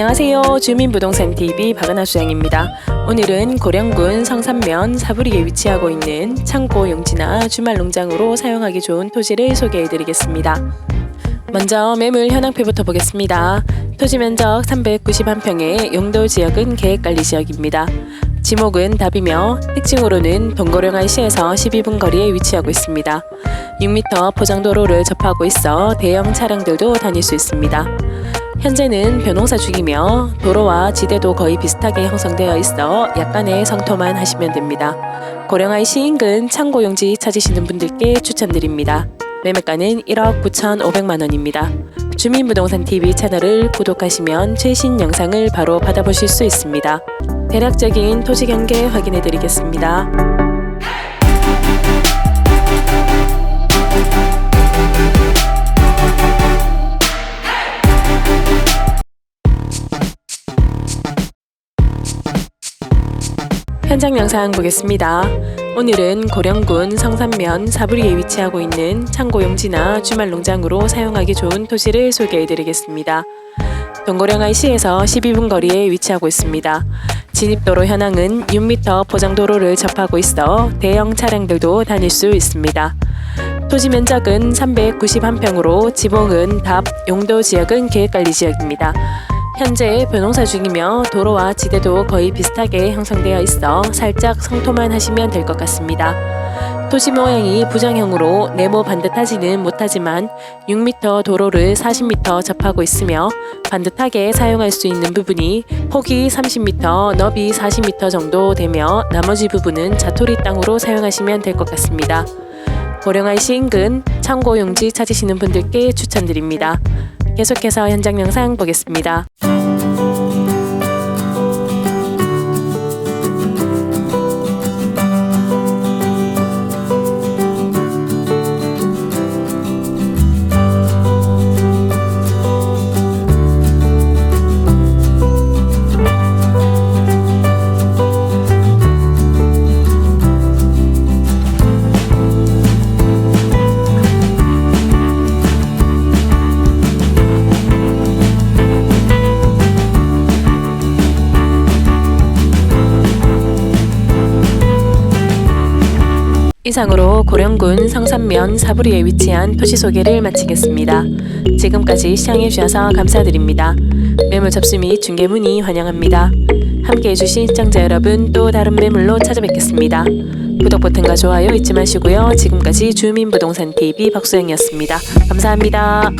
안녕하세요. 주민부동산TV 박은하 수장입니다. 오늘은 고령군 성산면 사부리에 위치하고 있는 창고 용지나 주말 농장으로 사용하기 좋은 토지를 소개해 드리겠습니다. 먼저 매물 현황표부터 보겠습니다. 토지 면적 391평의 용도 지역은 계획관리 지역입니다. 지목은 답이며 특징으로는 동고령알 시에서 12분 거리에 위치하고 있습니다. 6m 포장도로를 접하고 있어 대형 차량들도 다닐 수 있습니다. 현재는 변홍사 중이며 도로와 지대도 거의 비슷하게 형성되어 있어 약간의 성토만 하시면 됩니다. 고령알 시인근 창고용지 찾으시는 분들께 추천드립니다. 매매가는 1억 9,500만 원입니다. 주민부동산 TV 채널을 구독하시면 최신 영상을 바로 받아보실 수 있습니다. 대략적인 토지 경계 확인해 드리겠습니다. 현장 영상 보겠습니다. 오늘은 고령군 성산면 사부리에 위치하고 있는 창고 용지나 주말 농장으로 사용하기 좋은 토지를 소개해 드리겠습니다. 동고령알 시에서 12분 거리에 위치하고 있습니다. 진입도로 현황은 6m 포장도로를 접하고 있어 대형 차량들도 다닐 수 있습니다. 토지 면적은 391평으로 지봉은 답, 용도 지역은 계획관리 지역입니다. 현재 변홍사 중이며 도로와 지대도 거의 비슷하게 형성되어 있어 살짝 성토만 하시면 될 것 같습니다. 토지 모양이 부정형으로 네모 반듯하지는 못하지만 6m 도로를 40m 접하고 있으며 반듯하게 사용할 수 있는 부분이 폭이 30m, 너비 40m 정도 되며 나머지 부분은 자토리 땅으로 사용하시면 될 것 같습니다. 고령할 시인근 창고 용지 찾으시는 분들께 추천드립니다. 계속해서 현장 영상 보겠습니다. 이상으로 고령군 성산면 사부리에 위치한 토지 소개를 마치겠습니다. 지금까지 시청해 주셔서 감사드립니다. 매물 접수 및 중개 문의 환영합니다. 함께해 주신 시청자 여러분 또 다른 매물로 찾아뵙겠습니다. 구독 버튼과 좋아요 잊지 마시고요. 지금까지 주민부동산 TV 박수영이었습니다. 감사합니다.